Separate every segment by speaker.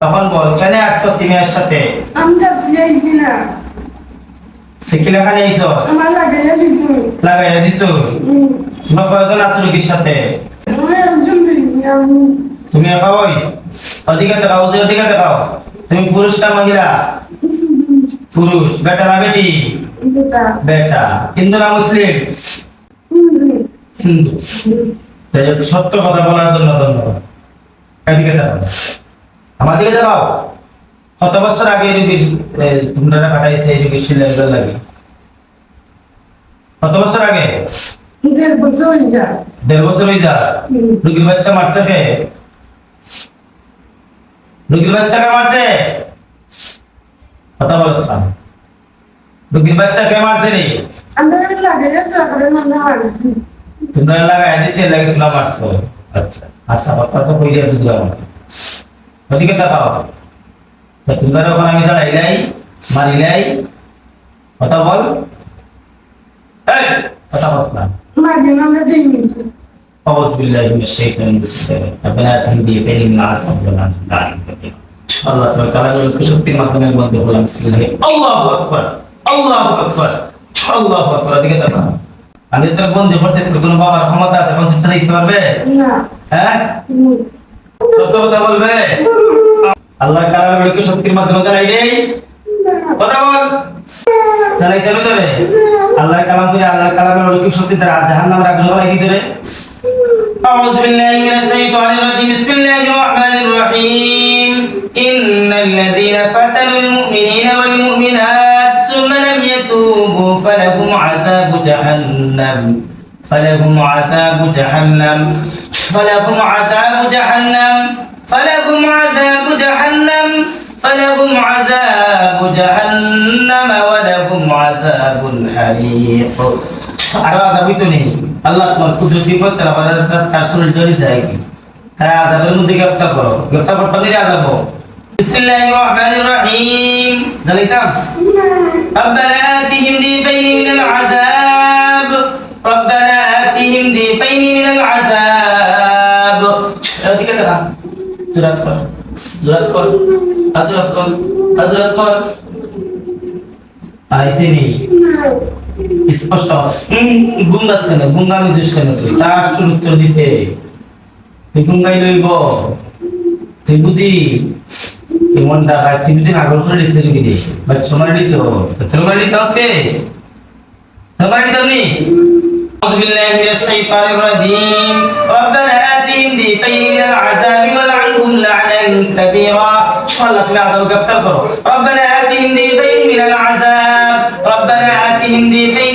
Speaker 1: তখন বল কেন আসছো সিমের সাথে।
Speaker 2: আমরা সিয়াইছি না।
Speaker 1: শিখি লেখা নিয়েছ
Speaker 2: আমার লাগাইয়া দিছো।
Speaker 1: লাগাইয়া দিছো? তোমরা কয়জন আছো রোগীর সাথে? তুমি একা ওই। ওদিকে দেখাও ওদের ওদিকে দেখাও তুমি পুরুষ না মহিলা? পুরুষ। বেটা না বেটি?
Speaker 2: বেটা।
Speaker 1: বেটা। হিন্দু না মুসলিম? হিন্দু। সত্য কথা বলার জন্য ধন্যবাদ। এদিকে দেখাও আমার দিকে দেখাও কত বছর আগে তোমরা পাঠাইছে রোগীর সিলেন্ডার লাগে। কত বছর আগে?
Speaker 2: দেড় বছর হয়ে যায়।
Speaker 1: দেড় বছর হয়ে যা
Speaker 2: হুম।
Speaker 1: রোগীর বাচ্চা মারছে কে? রোগীর বাচ্চাকে মারছে? কথা বলছ না। রোগীর বাচ্চা কে মারছে রে?
Speaker 2: আমরা আমরা হারছি
Speaker 1: তোমরা লাগাই দিছে লাগে তোমরা মারছো। আচ্ছা আচ্ছা কথা তো কইলে বুঝলাম। ওদিকে তাকাও তো তোমরা যখন আমি জানাইলাই মারিলাই কথা বল এই কথা বল না
Speaker 2: মাগে আমরা যাইনি
Speaker 1: أعوذ بالله من الشيطان الرجيم ربنا تهدي فإن من العذاب ولا نعلم كبير আল্লাহ তোমার কালাগুলো শক্তির মাধ্যমে বন্ধ করলাম বিসমিল্লাহ আল্লাহু আকবার আল্লাহু আকবার আল্লাহু আকবার দিকে দেখা আমি তো বন্ধ করছে তোর কোনো বাবার ক্ষমতা আছে কোন চিন্তা দেখতে পারবে
Speaker 2: না
Speaker 1: হ্যাঁ
Speaker 2: হুম।
Speaker 1: সত্য কথা বলবে আল্লাহ কালাগুলো শক্তির মাধ্যমে জানাই দেই কথা বল জানাই দেবে তোরে আল্লাহর কালাম করে আল্লাহর কালামের অলৌকিক শক্তি দ্বারা জাহান্নামের আগুন হলাই কি তোরে أعوذ بالله من الشيطان الرجيم بسم الله الرحمن الرحيم إن الذين فتنوا المؤمنين والمؤمنات ثم لم يتوبوا فلهم عذاب جهنم فلهم عذاب جهنم فلهم عذاب جهنم فلهم عذاب جهنم فلهم عذاب جهنم ولهم عذاب الحريق আরো আজাবই তো নেই আল্লাহ তোমার কুদরতি ফসল আমাদের তার শরীর জড়ি যায় কি তাই আজাবের মধ্যে গ্রেফতার করো গ্রেফতার করতে নিয়ে আজাব বিসমিল্লাহির রহমানির রহিম জানিতাম ربنا آتهم ضيفين من العذاب জোরাত কর জোরাত কর আজরাত কর আজরাত কর আইতে নেই স্পষ্ট গুঙ্গাস কেন গুঙ্গামি দুষ কেন তুই রাষ্ট্র উত্তর দিতে তুই গুঙ্গাই লইব তুই বুঝি এমন টাকা তুই দুদিন আগল করে দিচ্ছে তুমি রে বাচ্চা মারি দিছ তোর মারি দিতে আজকে তোর মারি দিতে নি أعوذ بالله من الشيطان الرجيم ربنا آتهم ضيفين من العذاب والعنهم لعنا كبيرا. والله تبي عذاب كفتر كرو ربنا آتهم ضيفين من العذاب. ربنا آتهم ضيفين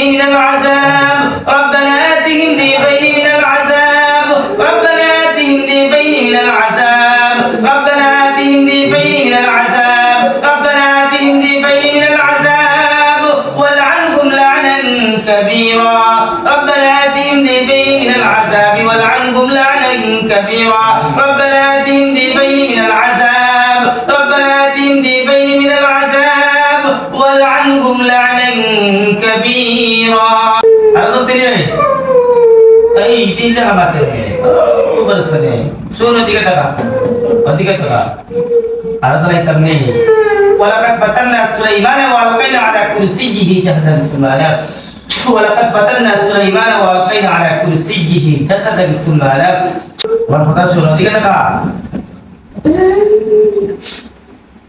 Speaker 1: لعنا كبيرا ربنا آتهم ضيفين من العذاب والعنهم لعنا كبيرا ربنا آتهم ضيفين من العذاب ربنا آتهم ضيفين من العذاب والعنهم لعنا كبيرا أرغب تلي এই দিলে আমাতে ওপর সনে শোনো দিকে টাকা ওদিকে টাকা আর তো লাইতাম নেই ولقد فتنا سليمان والقينا على كرسيه جسدا سمانا ولقد فتنا سليمان والقينا على كرسيه جسدا سمانا আমার কথা শোনো দিকে টাকা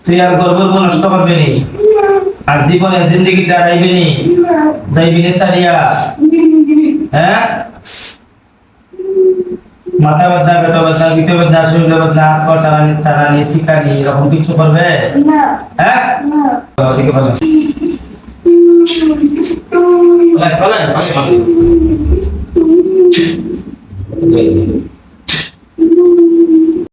Speaker 1: তুই আর গর্ব নষ্ট করবে নি আর জীবনে জিন্দগি দাঁড়াইবে নি যাইবি নি সারিয়া হ্যাঁ মাথা ব্যথা পেটা ব্যথা পিঠে ব্যথা শরীর ব্যথা হাত পা টানানি টানানি শিকানি এরকম কিছু করবে
Speaker 2: না
Speaker 1: হ্যাঁ
Speaker 2: না
Speaker 1: ওদিকে বলো Oleh, oleh, oleh.